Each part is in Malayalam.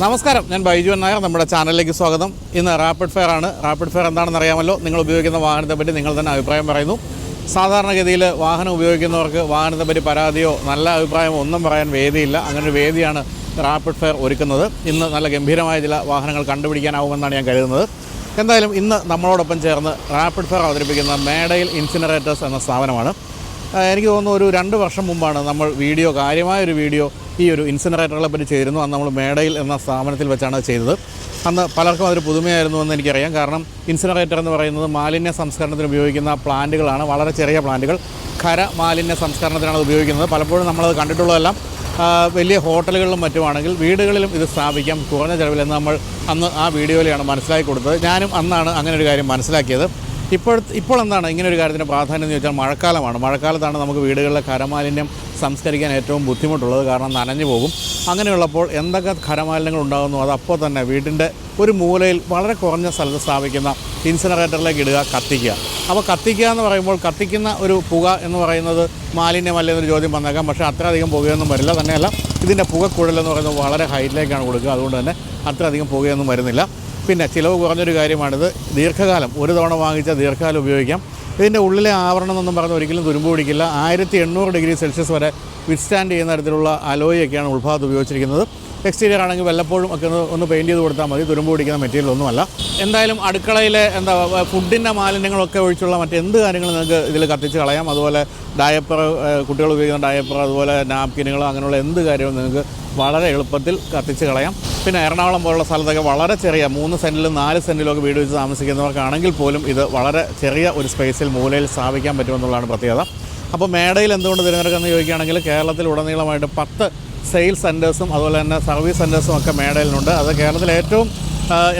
നമസ്കാരം. ഞാൻ ബൈജു നായർ നമ്മുടെ ചാനലിലേക്ക് സ്വാഗതം. ഇന്ന് റാപ്പിഡ് ഫയർ ആണ്. റാപ്പിഡ് ഫയർ എന്താണെന്ന് അറിയാമല്ലോ. നിങ്ങൾ ഉപയോഗിക്കുന്ന വാഹനത്തെ പറ്റി നിങ്ങൾ തന്നെ അഭിപ്രായം പറയുന്നു. സാധാരണഗതിയിൽ വാഹനം ഉപയോഗിക്കുന്നവർക്ക് വാഹനത്തെ പറ്റി പരാതിയോ നല്ല അഭിപ്രായമോ ഒന്നും പറയാൻ വേദിയില്ല. അങ്ങനെ ഒരു വേദിയാണ് റാപ്പിഡ് ഫയർ ഒരുക്കുന്നത്. ഇന്ന് നല്ല ഗംഭീരമായ ചില വാഹനങ്ങൾ കണ്ടുപിടിക്കാനാവുമെന്നാണ് ഞാൻ കരുതുന്നത്. എന്തായാലും ഇന്ന് നമ്മളോടൊപ്പം ചേർന്ന് റാപ്പിഡ് ഫയർ അവതരിപ്പിക്കുന്ന മേഡയിൽ ഇൻസിനറേറ്റേഴ്സ് എന്ന സ്ഥാപനമാണ്. എനിക്ക് തോന്നുന്നു ഒരു രണ്ട് വർഷം മുമ്പാണ് നമ്മൾ വീഡിയോ കാര്യമായ ഒരു വീഡിയോ ഈ ഒരു ഇൻസിനറേറ്ററുകളെ പറ്റി ചെയ്തിരുന്നു അന്ന് നമ്മൾ മേടയിൽ എന്ന സ്ഥാപനത്തിൽ വെച്ചാണ് ചെയ്തത്. അന്ന് പലർക്കും അതൊരു പുതുമയായിരുന്നു എന്ന് എനിക്കറിയാം. കാരണം ഇൻസിനറേറ്റർ എന്ന് പറയുന്നത് മാലിന്യ സംസ്കരണത്തിന് ഉപയോഗിക്കുന്ന പ്ലാന്റുകളാണ്. വളരെ ചെറിയ പ്ലാന്റുകൾ. ഖര മാലിന്യ സംസ്കരണത്തിനാണ് ഉപയോഗിക്കുന്നത്. പലപ്പോഴും നമ്മളത് കണ്ടിട്ടുള്ളതെല്ലാം വലിയ ഹോട്ടലുകളിലും മറ്റുമാണെങ്കിൽ വീടുകളിലും ഇത് സ്ഥാപിക്കാം. കുറഞ്ഞ ചെലവിൽ എന്ന് നമ്മൾ അന്ന് ആ വീഡിയോയിലാണ് മനസ്സിലാക്കി കൊടുത്തത്. ഞാനും അന്നാണ് അങ്ങനെ ഒരു കാര്യം മനസ്സിലാക്കിയത്. ഇപ്പോൾ ഇപ്പോൾ എന്താണ് ഇങ്ങനെ ഒരു കാര്യത്തിന് പ്രാധാന്യം എന്ന് ചോദിച്ചാൽ മഴക്കാലമാണ്. മഴക്കാലത്താണ് നമുക്ക് വീടുകളിലെ ഖരമാലിന്യം സംസ്കരിക്കാൻ ഏറ്റവും ബുദ്ധിമുട്ടുള്ളത് കാരണം നനഞ്ഞു പോകും. അങ്ങനെയുള്ളപ്പോൾ എന്തൊക്കെ ഖരമാലിന്യങ്ങൾ ഉണ്ടാകുന്നു അതപ്പോൾ തന്നെ വീടിന്റെ ഒരു മൂലയിൽ വളരെ കുറഞ്ഞ സ്ഥലത്ത് സ്ഥാപിക്കുന്ന ഇൻസിനറേറ്ററിലേക്ക് ഇടുക കത്തിക്കുക. അപ്പോൾ കത്തിക്കുക എന്ന് പറയുമ്പോൾ കത്തിക്കുന്ന ഒരു പുക എന്ന് പറയുന്നത് മാലിന്യമല്ല എന്നൊരു ചോദ്യം വന്നേക്കാം. പക്ഷേ അത്രയധികം പുകയൊന്നും വരില്ല തന്നെയല്ല ഇതിന്റെ പുകക്കുഴൽ എന്ന് പറയുന്നത് വളരെ ഹൈറ്റിലേക്കാണ് കൊടുക്കുക. അതുകൊണ്ട് തന്നെ അത്രയധികം പുകയൊന്നും വരുന്നില്ല. പിന്നെ ചിലവ് കുറഞ്ഞൊരു കാര്യമാണിത്. ദീർഘകാലം ഒരു തവണ വാങ്ങിച്ച ദീർഘകാലം ഉപയോഗിക്കാം. ഇതിന്റെ ഉള്ളിലെ ആവരണം എന്നൊന്നും പറഞ്ഞ് ഒരിക്കലും തുരുമ്പ് പിടിക്കില്ല. ആയിരത്തി എണ്ണൂറ് ഡിഗ്രി സെൽഷ്യസ് വരെ വിത്ത്സ്റ്റാൻഡ് ചെയ്യുന്ന തരത്തിലുള്ള അലോയൊക്കെയാണ് ഉൾഭാഗത്ത് ഉപയോഗിച്ചിരിക്കുന്നത്. എക്സ്റ്റീരിയർ ആണെങ്കിൽ വല്ലപ്പോഴും ഒക്കെ ഒന്ന് ഒന്ന് പെയിന്റ് ചെയ്ത് കൊടുത്താൽ മതി. തുരുമ്പ് പിടിക്കുന്ന മെറ്റീരിയൽ ഒന്നുമല്ല. എന്തായാലും അടുക്കളയിലെ എന്താ ഫുഡിന്റെ മാലിന്യങ്ങളൊക്കെ ഒഴിച്ചുള്ള മറ്റെന്ത് കാര്യങ്ങളും നിങ്ങൾക്ക് ഇതിൽ കത്തിച്ച് കളയാം. അതുപോലെ ഡയപ്പർ കുട്ടികൾ ഉപയോഗിക്കുന്ന ഡയപ്പർ അതുപോലെ നാപ്കിനുകൾ അങ്ങനെയുള്ള എന്ത് കാര്യവും നിങ്ങൾക്ക് വളരെ എളുപ്പത്തിൽ കത്തിച്ച് കളയാം. പിന്നെ എറണാകുളം പോലുള്ള സ്ഥലത്തൊക്കെ വളരെ ചെറിയ മൂന്ന് സെന്റിലും നാല് സെന്റിലും ഒക്കെ വീട് വെച്ച് താമസിക്കുന്നവർക്കാണെങ്കിൽ പോലും ഇത് വളരെ ചെറിയ ഒരു സ്പേസിൽ മൂലയിൽ സ്ഥാപിക്കാൻ പറ്റുമെന്നുള്ളതാണ് പ്രത്യേകത. അപ്പോൾ മേടയിൽ എന്തുകൊണ്ട് തിരഞ്ഞെടുക്കുന്നത് ചോദിക്കുകയാണെങ്കിൽ കേരളത്തിൽ ഉടനീളമായിട്ട് പത്ത് സെയിൽസ് സെന്റേഴ്സും അതുപോലെ തന്നെ സർവീസ് സെന്റേഴ്സും ഒക്കെ മേടയിലുണ്ട്. അത് കേരളത്തിലെ ഏറ്റവും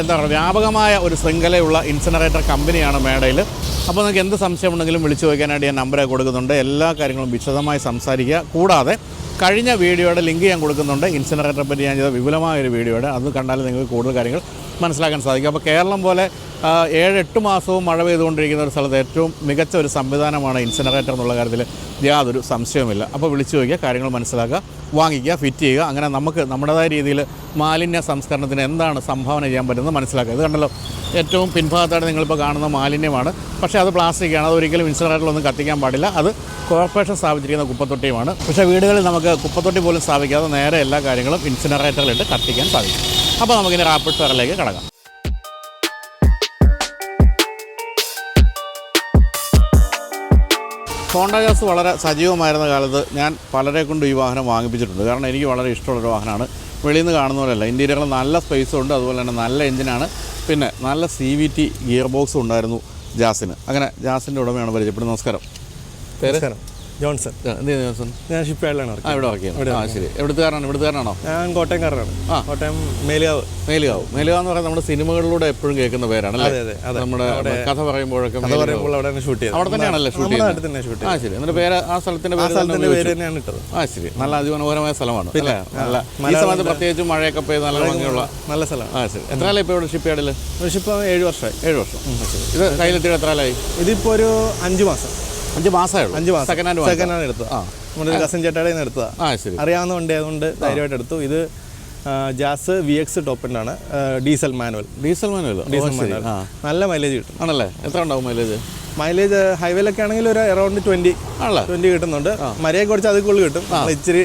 എന്താ പറയുക വ്യാപകമായ ഒരു ശൃംഖലയുള്ള ഇൻസിനറേറ്റർ കമ്പനിയാണ് മേടയിൽ അപ്പോൾ നിങ്ങൾക്ക് എന്ത് സംശയമുണ്ടെങ്കിലും വിളിച്ചു ചോദിക്കാനായിട്ട് ഞാൻ നമ്പറെ കൊടുക്കുന്നുണ്ട്. എല്ലാ കാര്യങ്ങളും വിശദമായി സംസാരിക്കുക. കൂടാതെ കഴിഞ്ഞ വീഡിയോയുടെ ലിങ്ക് ഞാൻ കൊടുക്കുന്നുണ്ട്. ഇൻസിനറേറ്ററെ പറ്റി ഞാൻ ചെയ്ത വിപുലമായ ഒരു വീഡിയോയുടെ. അത് കണ്ടാൽ നിങ്ങൾക്ക് കൂടുതൽ കാര്യങ്ങൾ മനസ്സിലാക്കാൻ സാധിക്കും. അപ്പോൾ കേരളം പോലെ ഏഴ് എട്ട് മാസവും മഴ പെയ്തുകൊണ്ടിരിക്കുന്ന ഒരു സ്ഥലത്ത് ഏറ്റവും മികച്ച ഒരു സംവിധാനമാണ് ഇൻസിനറേറ്റർ എന്നുള്ള കാര്യത്തിൽ യാതൊരു സംശയവുമില്ല. അപ്പോൾ വിളിച്ചു നോക്കിയാൽ കാര്യങ്ങൾ മനസ്സിലാക്കുക വാങ്ങിക്കുക ഫിറ്റ് ചെയ്യുക അങ്ങനെ നമുക്ക് നമ്മുടേതായ രീതിയിൽ മാലിന്യ സംസ്കരണത്തിന് എന്താണ് സംഭാവന ചെയ്യാൻ പറ്റുന്നത് മനസ്സിലാക്കുക. ഇത് കണ്ടല്ലോ ഏറ്റവും പിൻഭാഗത്തായിട്ട് നിങ്ങളിപ്പോൾ കാണുന്ന മാലിന്യമാണ്. പക്ഷേ അത് പ്ലാസ്റ്റിക്കാണ് അത് ഒരിക്കലും ഇൻസിനറേറ്ററിലൊന്നും കത്തിക്കാൻ പാടില്ല. അത് കോർപ്പറേഷൻ സ്ഥാപിച്ചിരിക്കുന്ന കുപ്പത്തൊട്ടിയുമാണ്. പക്ഷേ വീടുകളിൽ നമുക്ക് കുപ്പത്തൊട്ടി പോലും സ്ഥാപിക്കാതെ നേരെ എല്ലാ കാര്യങ്ങളും ഇൻസിനറേറ്ററിലിട്ട് കത്തിക്കാൻ സാധിക്കും. അപ്പോൾ നമുക്കിനി റാപ്പിഡ് ഫയറിലേക്ക് കടക്കാം. ഹോണ്ട ജാസ് വളരെ സജീവമായിരുന്ന കാലത്ത് ഞാൻ പലരെ കൊണ്ട് ഈ വാഹനം വാങ്ങിപ്പിച്ചിട്ടുണ്ട്. കാരണം എനിക്ക് വളരെ ഇഷ്ടമുള്ളൊരു വാഹനമാണ്. വെളിയിൽ നിന്ന് കാണുന്ന പോലെയല്ല. ഇന്റീരിയറിൽ നല്ല സ്പേസും ഉണ്ട്. അതുപോലെ തന്നെ നല്ല എഞ്ചിനാണ് പിന്നെ നല്ല സി വി ടി ഗിയർ ബോക്സും ഉണ്ടായിരുന്നു ജാസിന്. അങ്ങനെ ജാസിന്റെ ഉടമയാണ് പരിചയപ്പെടുന്നത്. നമസ്കാരം. പേര്? ജോൺസൺ. എന്ത് ചെയ്യുന്നു ജോൺസൺ? ഞാൻ ഷിപ്പ്യാർഡിലാണ് ആ ഇവിടെ വർക്ക് ചെയ്യുന്നത്. ആ ശരി. എവിടുത്തുകാരനാണ്? ഇവിടുത്തുകാരനാണോ ഞാൻ കോട്ടയംകാരനാണ്. ആ. കോട്ടയം മേലുകാവ്. മേലുകാവ്. മേലുകാവ് എന്ന് പറയുന്നത് നമ്മുടെ സിനിമകളിലൂടെ എപ്പോഴും കേൾക്കുന്ന പേരാണ് അതെ അതെ അതെ. നമ്മുടെ കഥ പറയുമ്പോഴൊക്കെ അത് പറയുമ്പോൾ അവിടെ ഷൂട്ട് ചെയ്തത് അവിടെ തന്നെയാണല്ലേ ഷൂട്ട് ചെയ്യുന്നത്? തന്നെ ഷൂട്ട് ആ ശരി. എന്നിട്ട് പേര് ആ സ്ഥലത്തിന്റെ പേര് സ്ഥലത്തിന്റെ പേര് തന്നെയാണ് ഇട്ടത്. ആ ശരി. നല്ല അതിമനോഹരമായ സ്ഥലമാണ് അല്ലേ? നല്ല ഈ സമയത്ത് പ്രത്യേകിച്ച് മഴയൊക്കെ പെയ്ത് നല്ല ഭംഗിയുള്ള നല്ല സ്ഥലം ആ ശരി. എത്ര കാലം ഇപ്പോൾ ഇവിടെ ഷിപ്പ് യാർഡിൽ പക്ഷെ ഏഴ് വർഷമായി. ഏഴ് വർഷം. ഇത് കയ്യിലെത്തിയിട്ട് എത്ര കാലമായി ഇതിപ്പോ ഒരു അഞ്ച് മാസം. അഞ്ച് മാസമേ അഞ്ച് മാസം. സെക്കൻഡ് ഹാൻഡ് സെക്കൻഡ് ഹാൻഡ് എടുത്തു ആ. നമ്മുടെ ഒരു കസൻ ചേട്ടയുടെ നിന്ന് എടുത്തതാ. ആ ശരി. അറിയാവുന്ന വണ്ടി ആയതുകൊണ്ട് ധൈര്യമായിട്ട് എടുത്തു. ഇത് ജാസ് വി എക്സ് ടോപ്പ് ആണ്. Diesel manual diesel manual diesel manual നല്ല മൈലേജ് കിട്ടും. ആണല്ലേ? എത്ര ഉണ്ടാവും മൈലേജ് മൈലേജ് ഹൈവേയിലൊക്കെ ആണെങ്കിൽ ഒരു അറൗണ്ട് ട്വന്റി ട്വന്റി കിട്ടുന്നുണ്ട്. മരയെ കുറച്ച് അതിൽ കൂടുതൽ കിട്ടും. ഇച്ചിരി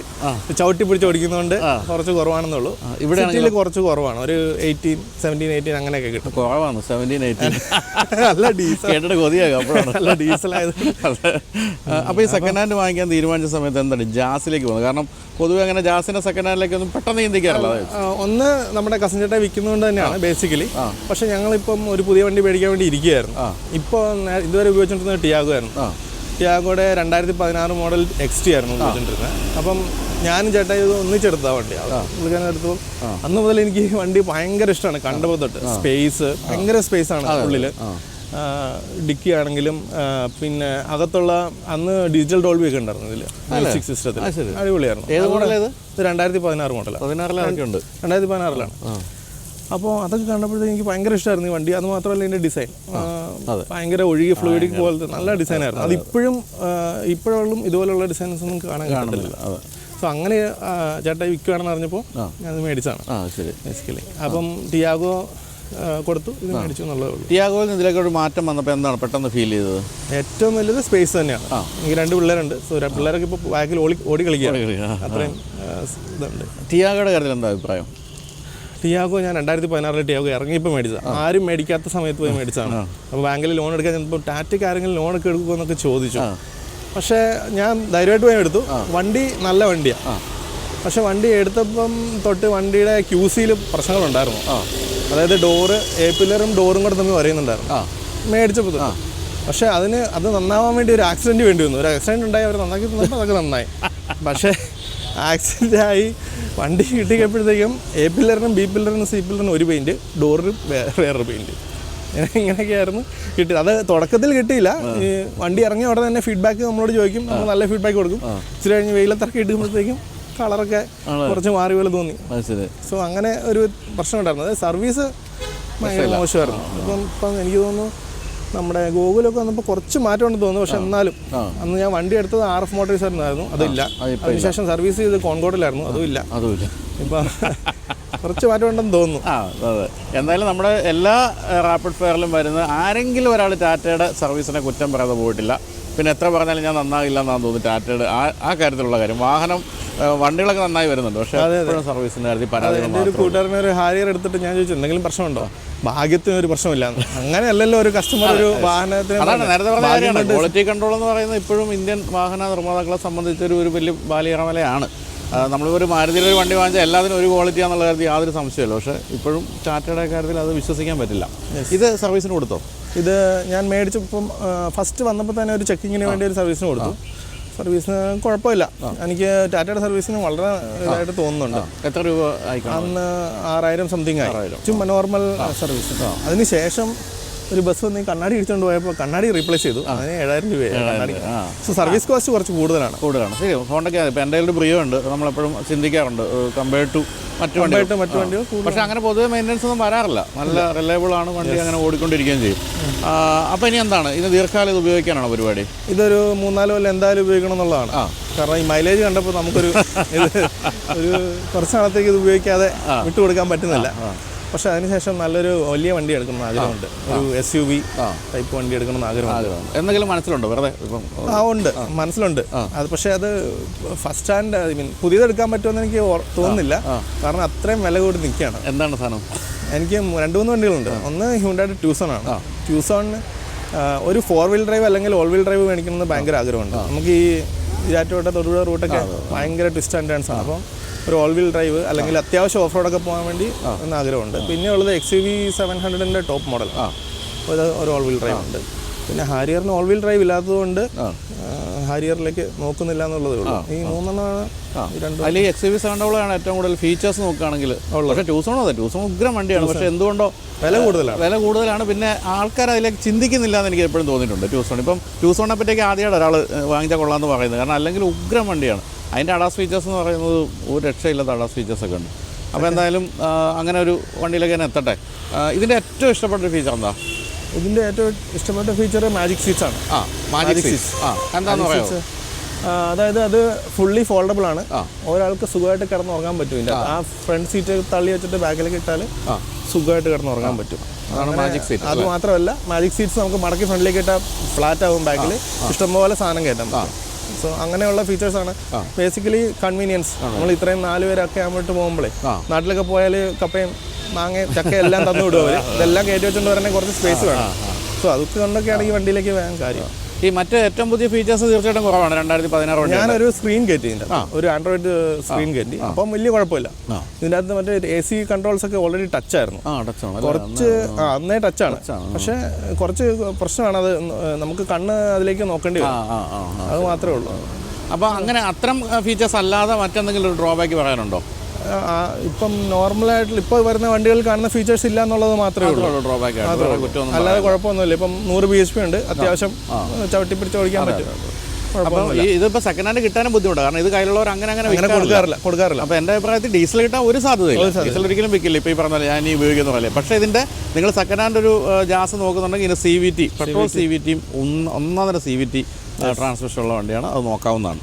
ചവിട്ടി പിടിച്ച് ഓടിക്കുന്നതുകൊണ്ട് കുറച്ച് കുറവാണെന്നുള്ളൂ ഇവിടെ കുറച്ച് കുറവാണ്. ഒരു എയ്റ്റീൻ സെവന്റീൻ എയ്റ്റീൻ അങ്ങനെയൊക്കെ കിട്ടും. കുറവാണ്. സെവന്റീൻ എയ്റ്റീൻ നല്ല ഡീസൽ കൊതിയാകും അപ്പോഴാണ്. നല്ല ഡീസൽ ആയത്. അപ്പോൾ ഈ സെക്കൻഡ് ഹാൻഡ് വാങ്ങിക്കാൻ തീരുമാനിച്ച സമയത്ത് എന്താണ് ജാസിലേക്ക് പോകുന്നത്? കാരണം പൊതുവെ അങ്ങനെ ജാസിന്റെ സെക്കൻഡ് ഹാൻഡിലേക്ക് ഒന്നും പെട്ടെന്ന് ചിന്തിക്കാറില്ല. ഒന്ന് നമ്മുടെ കസിൻ ചേട്ടാ വിൽക്കുന്നതുകൊണ്ട് തന്നെയാണ് ബേസിക്കലി പക്ഷെ ഞങ്ങളിപ്പം ഒരു പുതിയ വണ്ടി മേടിക്കാൻ വേണ്ടി ഇരിക്കുകയായിരുന്നു. ഇപ്പോൾ നേ- ഇതുവരെ ഉപയോഗിച്ചുകൊണ്ടിരുന്നത് ടിയാഗോ ആയിരുന്നു. ടിയാഗോയുടെ രണ്ടായിരത്തി പതിനാറ് മോഡൽ എക്സ് ടി ആയിരുന്നു ഉപയോഗിച്ചുകൊണ്ടിരുന്നത് അപ്പം ഞാനും ചേട്ടാ ഇത് ഒന്നിച്ചെടുത്ത വണ്ടി. പുള്ളിക്കാരൻ എടുത്തപ്പോൾ അന്ന് മുതൽ എനിക്ക് ഈ വണ്ടി ഭയങ്കര ഇഷ്ടമാണ്. കണ്ടപ്പോൾ തൊട്ട് സ്പേസ് ഭയങ്കര സ്പേസ് ആണ് ഉള്ളിൽ ഡിക്കി ആണെങ്കിലും പിന്നെ അകത്തുള്ള അന്ന് ഡിജിറ്റൽ ഡോൾബി ഒക്കെ ഉണ്ടായിരുന്നു ഇതിൽ മ്യൂസിക് സിസ്റ്റത്തിൽ. അടിപൊളിയായിരുന്നു. ഏത് മോഡൽ ഇത് ഇത് രണ്ടായിരത്തി പതിനാറ് മോഡലാണ് രണ്ടായിരത്തി പതിനാറിലാണ് അപ്പോൾ അതൊക്കെ കണ്ടപ്പോഴത്തേക്ക് എനിക്ക് ഭയങ്കര ഇഷ്ടമായിരുന്നു ഈ വണ്ടി. അത് മാത്രമല്ല എന്റെ ഡിസൈൻ ഭയങ്കര ഒഴുകി ഫ്ലൂയിഡിക് പോലത്തെ നല്ല ഡിസൈനായിരുന്നു അത്. ഇപ്പോഴും ഇപ്പോഴും ഇതുപോലുള്ള ഡിസൈൻസ് ഒന്നും കാണാൻ കാണുന്നില്ല. സോ അങ്ങനെ ചേട്ടായി ചേട്ടാ വിൽക്കുകയാണെന്ന് അറിഞ്ഞപ്പോൾ ഞാൻ മേടിച്ചാണ് ശരി. ബേസിക്കലി അപ്പം ടിയാഗോ കൊടുത്തു. ഇത് മേടിച്ചു എന്നുള്ളതേ ഉള്ളൂ. ടിയാഗോയിൽ നിന്ന് ഇതിലേക്ക് ഒരു മാറ്റം വന്നപ്പോൾ എന്താണ് പെട്ടെന്ന് ഫീൽ ചെയ്തത്? ഏറ്റവും വലുത് സ്പേസ് തന്നെയാണ്. എനിക്ക് രണ്ട് പിള്ളേരുണ്ട്. സോ പിള്ളേരൊക്കെ ഇപ്പോൾ ബാക്കിൽ ഓടി ഓടി കളിക്കുകയാണ് അത്രയും ഇതുണ്ട്. ടിയാഗോയുടെ കാര്യത്തിൽ എന്താ അഭിപ്രായം? ടിയാഗോ ഞാൻ രണ്ടായിരത്തി പതിനാറിൽ ടിയാഗോ ഇറങ്ങിയപ്പോൾ മേടിച്ചതാണ് ആരും മേടിക്കാത്ത സമയത്ത് പോയി മേടിച്ചതാണ്. അപ്പോൾ ബാങ്കിൽ ലോൺ എടുക്കാൻ ചെന്നപ്പോൾ ടാറ്റയ്ക്ക് ആരെങ്കിലും ലോൺ ഒക്കെ എടുക്കുമോ എന്നൊക്കെ ചോദിച്ചു. പക്ഷേ ഞാൻ ധൈര്യമായിട്ട് പോയി എടുത്തു. വണ്ടി നല്ല വണ്ടിയാണ് പക്ഷേ വണ്ടി എടുത്തപ്പം തൊട്ട് വണ്ടിയുടെ ക്യൂസിയിൽ പ്രശ്നങ്ങളുണ്ടായിരുന്നു. അതായത് ഡോറ് എ പില്ലറും ഡോറും കൂടെ തമ്മിൽ വരയുന്നുണ്ടായിരുന്നു മേടിച്ചപ്പോൾ പക്ഷെ അതിന് അത് നന്നാവാൻ വേണ്ടി ഒരു ആക്സിഡന്റ് വേണ്ടി വന്നു. ഒരു ആക്സിഡന്റ് ഉണ്ടായി അവർ നന്നാക്കി തന്നപ്പോൾ അതൊക്കെ നന്നായി. പക്ഷേ ആക്സിഡന്റ് ആയി വണ്ടി കിട്ടിയപ്പോഴത്തേക്കും എ പില്ലറിനും ബി പില്ലറിനും സി പില്ലറിനും ഒരു പെയിന്റ് ഡോറിനും വേറൊരു പെയിന്റ് ഇങ്ങനെയൊക്കെയായിരുന്നു കിട്ടിയത്. അത് തുടക്കത്തിൽ കിട്ടിയില്ല. ഈ വണ്ടി ഇറങ്ങിയ ഉടനെ തന്നെ ഫീഡ്ബാക്ക് നമ്മളോട് ചോദിക്കും. നമ്മൾ നല്ല ഫീഡ്ബാക്ക് കൊടുക്കും. ഇച്ചിരി കഴിഞ്ഞ് വെയിലത്തിറക്കി ഇടുമ്പോഴത്തേക്കും കളറൊക്കെ കുറച്ച് മാറി പോലെ തോന്നി. സോ അങ്ങനെ ഒരു പ്രശ്നം ഉണ്ടായിരുന്നു. അതായത് സർവീസ് ഭയങ്കര മോശമായിരുന്നു. ഇപ്പം ഇപ്പം എനിക്ക് തോന്നുന്നു നമ്മുടെ ഗൂഗിളൊക്കെ വന്നപ്പോൾ കുറച്ച് മാറ്റം ഉണ്ടെന്ന് തോന്നുന്നു. പക്ഷെ എന്നാലും അന്ന് ഞാൻ വണ്ടി എടുത്തത് ആർ എഫ് മോട്ടോഴ്സായിരുന്നു അതില്ല. അതിനുശേഷം സർവീസ് ചെയ്ത് കോൺകോഡിലായിരുന്നു അതുമില്ല. അതുമില്ല. ഇപ്പം കുറച്ച് മാറ്റമുണ്ടെന്ന് തോന്നുന്നു. ആ അതെ എന്തായാലും നമ്മുടെ എല്ലാ റാപ്പിഡ് ഫയറിലും വരുന്ന ആരെങ്കിലും ഒരാൾ ടാറ്റയുടെ സർവീസിനെ കുറ്റം പറയാതെ പോയിട്ടില്ല. പിന്നെ എത്ര പറഞ്ഞാലും ഞാൻ നന്നാകില്ല എന്നാണ് തോന്നുന്നു ടാറ്റയുടെ ആ ആ കാര്യത്തിലുള്ള കാര്യം. വാഹനം വണ്ടികളൊക്കെ നന്നായി വരുന്നുണ്ട്. പക്ഷേ എപ്പോഴും സർവീസിന്റെ കാര്യത്തിൽ പരാതി എന്റെ ഒരു കൂട്ടുകാരനെ ഒരു ഹാരിയർ എടുത്തിട്ട് ഞാൻ ചോദിച്ചു എന്തെങ്കിലും പ്രശ്നമുണ്ടോ? ഭാഗ്യത്തിന് ഒരു പ്രശ്നമില്ല. അങ്ങനെയല്ലല്ലോ ഒരു കസ്റ്റമർ ഒരു വാഹനത്തിന് അതാണ് നേരത്തെ പറഞ്ഞ കാര്യമാണ്. ക്വാളിറ്റി കൺട്രോൾ എന്ന് പറയുന്നത് ഇപ്പോഴും ഇന്ത്യൻ വാഹന നിർമ്മാതാക്കളെ സംബന്ധിച്ചൊരു ഒരു വലിയ ബാലിയറമലയാണ് നമ്മളിപ്പോൾ ഒരു മാരുതിയിൽ ഒരു വണ്ടി വാങ്ങിച്ചാൽ എല്ലാത്തിനും ഒരു ക്വാളിറ്റി എന്നുള്ള കാര്യത്തിൽ യാതൊരു സംശയമല്ല പക്ഷേ ഇപ്പോഴും ടാറ്റയുടെ കാര്യത്തിൽ അത് വിശ്വസിക്കാൻ പറ്റില്ല. ഇത് സർവീസിന് കൊടുത്തോ? ഇത് ഞാൻ മേടിച്ചപ്പം ഫസ്റ്റ് വന്നപ്പോൾ തന്നെ ഒരു ചെക്കിങ്ങിന് വേണ്ടി ഒരു സർവീസിന് കൊടുത്തു. സർവീസിന് കുഴപ്പമില്ല. എനിക്ക് ടാറ്റയുടെ സർവീസിന് വളരെ ഇതായിട്ട് തോന്നുന്നുണ്ട്. എത്ര രൂപ അന്ന് ആറായിരം സംതിങ് ആയി. ചുമ്മാ നോർമൽ സർവീസ് അതിനുശേഷം ഒരു ബസ് വന്ന് കണ്ണാടി ഇടിച്ചുകൊണ്ട് പോയപ്പോൾ കണ്ണാടി റീപ്ലേസ് ചെയ്തു. അതിന് ഏഴായിരം രൂപയായി കണ്ണാടി. സോ സർവീസ് കോസ്റ്റ് കുറച്ച് കൂടുതലാണ്. കൂടുതലാണ്. ശരി ഹോണ്ടയ്ക്ക് ഇപ്പോൾ എന്റെ ഒരു പ്രിയോ ഉണ്ട് നമ്മളെപ്പോഴും ചിന്തിക്കാറുണ്ട് കമ്പയർ ടു മറ്റു വണ്ടിയായിട്ട് മറ്റു വണ്ടികൾ കൂടുതൽ പക്ഷേ അങ്ങനെ പൊതുവെ മെയിന്റനൻസ് ഒന്നും വരാറില്ല. നല്ല റിലയബിൾ ആണ് വണ്ടി അങ്ങനെ ഓടിക്കൊണ്ടിരിക്കുകയും ചെയ്യും. അപ്പോൾ ഇനി എന്താണ്? ഇത് ദീർഘകാലം ഇത് ഉപയോഗിക്കാനാണോ പരിപാടി? ഇതൊരു മൂന്നാൽ കൊല്ലം എന്തായാലും ഉപയോഗിക്കണം എന്നുള്ളതാണ്. കാരണം ഈ മൈലേജ് കണ്ടപ്പോൾ നമുക്കൊരു ഒരു കുറച്ച് നാളത്തേക്ക് ഇത് ഉപയോഗിക്കാതെ വിട്ടുകൊടുക്കാൻ പറ്റുന്നില്ല. പക്ഷെ അതിനുശേഷം നല്ലൊരു വലിയ വണ്ടി എടുക്കണം ആഗ്രഹമുണ്ട്. ഒരു എസ് യു വി ടൈപ്പ് വണ്ടി എടുക്കണം ആഗ്രഹമുണ്ട്. ആഗ്രഹം എന്തെങ്കിലും മനസ്സിലുണ്ടോ വെറുതെ ആ ഉണ്ട്. മനസ്സിലുണ്ട്. അത് പക്ഷേ അത് ഫസ്റ്റ് ഹാൻഡ് ഐ മീൻ പുതിയത് എടുക്കാൻ പറ്റുമെന്ന് എനിക്ക് തോന്നുന്നില്ല. കാരണം അത്രയും വില കൂടി നിൽക്കുകയാണ്. എന്താണ് സാധനം? എനിക്ക് രണ്ട് മൂന്ന് വണ്ടികളുണ്ട്. ഒന്ന് ഹ്യൂണ്ടായിട്ട് ട്യൂസോൺ ആണ്. ട്യൂസോണിന് ഒരു ഫോർ വീൽ ഡ്രൈവ് അല്ലെങ്കിൽ ഓൾ വീൽ ഡ്രൈവ് മേടിക്കണമെന്ന് ഭയങ്കര ആഗ്രഹമുണ്ട്. നമുക്ക് ഈ ഇരാറ്റോട്ട തൊടുപുഴ റൂട്ടൊക്കെ ഭയങ്കര ട്വിസ്റ്റ് ആൻഡ് ടേൺസ് ആണ്. അപ്പം ഒരു ഓൾ വീൽ ഡ്രൈവ് അല്ലെങ്കിൽ അത്യാവശ്യം ഓഫ് റോഡൊക്കെ പോകാൻ വേണ്ടി എന്ന ആഗ്രഹമുണ്ട്. പിന്നെ ഉള്ളത് എക്സ് വി സെവൻ ഹൺഡ്രഡിന്റെ ടോപ്പ് മോഡൽ ഒരു ഒരു ഓൾ വീൽ ഡ്രൈവ് ഉണ്ട്. പിന്നെ ഹാരിയറിന് ഓൾ വീൽ ഡ്രൈവ് ഇല്ലാത്തതുകൊണ്ട് ഹാരിയറിലേക്ക് നോക്കുന്നില്ല എന്നുള്ളതേ ഉള്ളൂ. ഈ മൂന്നെണ്ണമാണ് അതിൽ എക്സ് വി സെവൻ ഡബിളാണ് ഏറ്റവും കൂടുതൽ ഫീച്ചേഴ്സ് നോക്കുകയാണെങ്കിൽ. പക്ഷേ ട്യൂസോണോ അതെ ട്യൂസോൺ ഉഗ്രം വണ്ടിയാണ്. പക്ഷേ എന്തുകൊണ്ടോ വില കൂടുതലാണ്. വില കൂടുതലാണ്. പിന്നെ ആൾക്കാർ അതിലേക്ക് ചിന്തിക്കുന്നില്ല എന്ന് എനിക്ക് എപ്പോഴും തോന്നിയിട്ടുണ്ട് ട്യൂസോൺ ഇപ്പം ട്യൂസോണിനെ പറ്റിയൊക്കെ ആദ്യമായിട്ട് ഒരാൾ വാങ്ങിച്ചാൽ കൊള്ളാമെന്ന് പറയുന്നത്. കാരണം അല്ലെങ്കിൽ ഉഗ്രം വണ്ടിയാണ്. അതിന്റെ അഡാസ് ഫീച്ചേഴ്സ് എന്ന് പറയുന്നത് ഒരു രക്ഷയില്ലാത്ത അഡാസ് ഫീച്ചേഴ്സൊക്കെ ഉണ്ട്. അപ്പോൾ എന്തായാലും അങ്ങനെ ഒരു വണ്ടിയിലേക്ക് തന്നെ എത്തട്ടെ. ഇതിന്റെ ഏറ്റവും ഇഷ്ടപ്പെട്ട ഒരു ഫീച്ചർ എന്താ? ഇതിന്റെ ഏറ്റവും ഇഷ്ടപ്പെട്ട ഫീച്ചർ മാജിക് സീറ്റ്സ് ആണ്. ആ മാജിക് സീറ്റ്സ് ആ എന്താണെന്ന് പറയുക അതായത് അത് ഫുള്ളി ഫോൾഡബിൾ ആണ്. ഒരാൾക്ക് സുഖമായിട്ട് കിടന്ന് ഉറങ്ങാൻ പറ്റും ഇതിന്റെ ആ. ഫ്രണ്ട് സീറ്റ് തള്ളി വെച്ചിട്ട് ബാക്കിലേക്ക് ഇട്ടാൽ സുഖമായിട്ട് കിടന്ന് ഉറങ്ങാൻ പറ്റും. അതാണ് മാജിക് സീറ്റ് അത് മാത്രമല്ല മാജിക് സീറ്റ്സ് നമുക്ക് മടക്കി ഫ്രണ്ടിലേക്ക് ഇട്ടാൽ ഫ്ലാറ്റ് ആവും ബാക്കിൽ ഇഷ്ടംപോലെ സാധനം കയറ്റാം സോ അങ്ങനെയുള്ള ഫീച്ചേഴ്സ് ആണ് ബേസിക്കലി കൺവീനിയൻസ് നമ്മൾ ഇത്രയും നാല് പേരൊക്കെ ആകുമ്പോട്ട് പോകുമ്പോഴേ. നാട്ടിലൊക്കെ പോയാൽ കപ്പയും മാങ്ങയും ചക്ക എല്ലാം തന്നു വിടും ഇതെല്ലാം കയറ്റി വെച്ചുകൊണ്ട് വരണേ കുറച്ച് സ്പേസ് വേണം. സോ അതൊക്കെ കൊണ്ടൊക്കെയാണ് ഈ വണ്ടിയിലേക്ക് വേഗം കാര്യം. ഈ മറ്റേ ഏറ്റവും പുതിയ ഫീച്ചേഴ്സ് തീർച്ചയായിട്ടും കുറവാണ് രണ്ടായിരത്തി പതിനാറ് ഞാനൊരു സ്ക്രീൻ കയറ്റി ഒരു ആൻഡ്രോയിഡ് സ്ക്രീൻ കയറ്റി. അപ്പം വലിയ കുഴപ്പമില്ല. ഇതിന്റെ അകത്ത് മറ്റേ എ സി കൺട്രോൾസ് ഒക്കെ ഓൾറെഡി ടച്ച് ആയിരുന്നു. കുറച്ച് ആ അന്നേ ടച്ചാണ് പക്ഷേ കുറച്ച് പ്രശ്നമാണ് അത് നമുക്ക് കണ്ണ് അതിലേക്ക് നോക്കേണ്ടി വരും. അത് മാത്രമേ ഉള്ളൂ. അപ്പോൾ അങ്ങനെ അത്തരം ഫീച്ചേഴ്സ് അല്ലാതെ മറ്റെന്തെങ്കിലും ഒരു ഡ്രോബാക്ക് പറയാനുണ്ടോ? ഇപ്പം നോർമലായിട്ട് ഇപ്പോൾ വരുന്ന വണ്ടികൾ കാണുന്ന ഫീച്ചേഴ്സ് ഇല്ല എന്നുള്ളത് മാത്രമേ ഉള്ളൂ. അല്ലാതെ കുഴപ്പമൊന്നുമില്ല. ഇപ്പം നൂറ് ബി എച്ച് പി ഉണ്ട്. അത്യാവശ്യം ചവിട്ടി പിടിച്ച് ഓടിക്കാൻ പറ്റും. അപ്പം ഇതിപ്പോൾ സെക്കൻഡ് ഹാൻഡ് കിട്ടാനും ബുദ്ധിമുട്ടാണ് കാരണം ഇത് കയ്യിലുള്ളവർ അങ്ങനെ അങ്ങനെ കൊടുക്കാറില്ല കൊടുക്കാറില്ല. അപ്പോൾ എന്റെ അഭിപ്രായത്തിൽ ഡീസൽ കിട്ടാൻ ഒരു സാധ്യതയില്ല. ഡീസൽ ഒരിക്കലും വിൽക്കില്ല. ഇപ്പോൾ ഈ പറഞ്ഞ ഞാൻ ഈ ഉപയോഗിക്കുന്ന പോലെ. പക്ഷേ ഇതിന്റെ നിങ്ങൾ സെക്കൻഡ് ഹാൻഡ് ഒരു ജാസ് നോക്കുന്നുണ്ടെങ്കിൽ ഇതിന് C V T petrol C V ടിയും ഒന്നൊന്നര സി വി ടി ട്രാൻസ്മിഷൻ ഉള്ള വണ്ടിയാണ്. അത് നോക്കാവുന്നതാണ്.